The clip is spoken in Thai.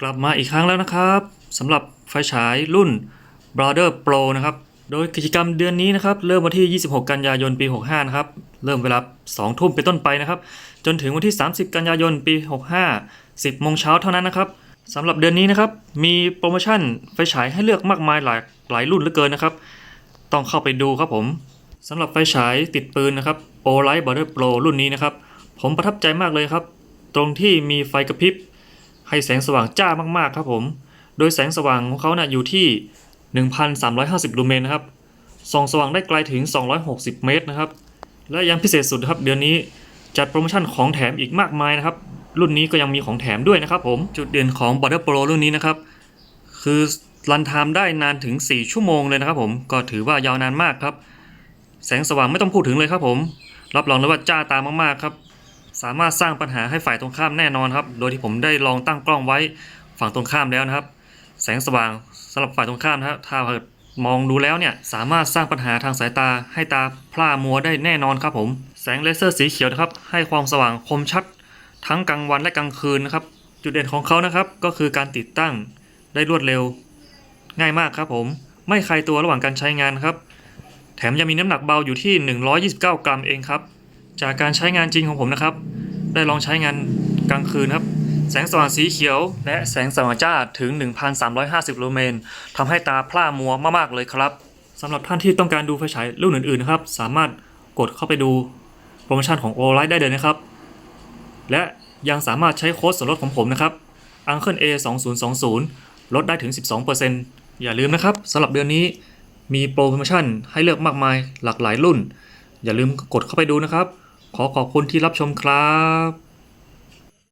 กลับมาอีกครั้งแล้วนะครับสำหรับไฟฉายรุ่น Brother Pro นะครับ โดยกิจกรรมเดือนนี้นะครับ เริ่มวันที่ 26 กันยายนปี 65 นะครับ เริ่มเวลา 2 ทุ่มเป็นต้นไปนะครับ จนถึงวันที่ 30 กันยายนปี 65 10โมงเช้าเท่านั้นนะครับสำหรับเดือนนี้นะครับ มีโปรโมชั่นไฟฉายให้เลือกมากมายหลายหลายรุ่นเหลือเกินนะครับ ต้องเข้าไปดูครับผมสำหรับไฟฉายติดปืนนะครับ o l i g h t Brother Pro รุ่นนี้นะครับ ผมประทับใจมากเลยครับ ตรงที่มีไฟกระพริบ ให้แสงสว่างจ้ามากๆครับผม โดยแสงสว่างของเขานะ่ะอยู่ที่ 1,350 ลูเมนนะครับ ส่องสว่างได้ไกลถึง 260 เมตรนะครับ และยังพิเศษสุดครับเดือนนี้จัดโปรโมชั่นของแถมอีกมากมายนะครับ รุ่นนี้ก็ยังมีของแถมด้วยนะครับผม จุดเด่นของ Border Pro รุ่นนี้นะครับ คือรันไทม์ได้นานถึง 4 ชั่วโมงเลยนะครับผม ก็ถือว่ายาวนานมากครับ แสงสว่างไม่ต้องพูดถึงเลยครับผม รับรองเลยว่าจ้าตามากๆครับ สามารถสร้างปัญหาให้ฝ่ายตรงข้ามแน่นอนครับ โดยที่ผมได้ลองตั้งกล้องไว้ฝั่งตรงข้ามแล้วนะครับ แสงสว่างสำหรับฝ่ายตรงข้ามนะครับถ้าเกิดมองดูแล้วเนี่ยสามารถสร้างปัญหาทางสายตาให้ตาพร่ามัวได้แน่นอนครับผม แสงเลเซอร์สีเขียวนะครับให้ความสว่างคมชัด ทั้งกลางวันและกลางคืนนะครับ จุดเด่นของเขานะครับก็คือการติดตั้งได้รวดเร็ว ง่ายมากครับผม ไม่คลายตัวระหว่างการใช้งานครับ แถมยังมีน้ำหนักเบาอยู่ที่ 129 กรัมเองครับ จากการใช้งานจริงของผมนะครับ ได้ลองใช้งานกลางคืนครับ แสงสว่างสีเขียว และแสงสว่างจ้าถึง 1,350 ลูเมนทำให้ตาพร่ามัวมากๆเลยครับสำหรับท่านที่ต้องการดูไฟฉายรุ่นอื่นๆนะครับ สามารถกดเข้าไปดูโปรโมชั่นของ o l i g h t ได้เลยนะครับ และยังสามารถใช้โค้ดส่วนลดของผมนะครับ Uncle A 2 0 2 0ลดได้ถึง 12%อย่าลืมนะครับสำหรับเดือนนี้มีโปรโมชั่นให้เลือกมากมายหลากหลายรุ่น อย่าลืมกดเข้าไปดูนะครับ ขอขอบคุณที่รับชมครับ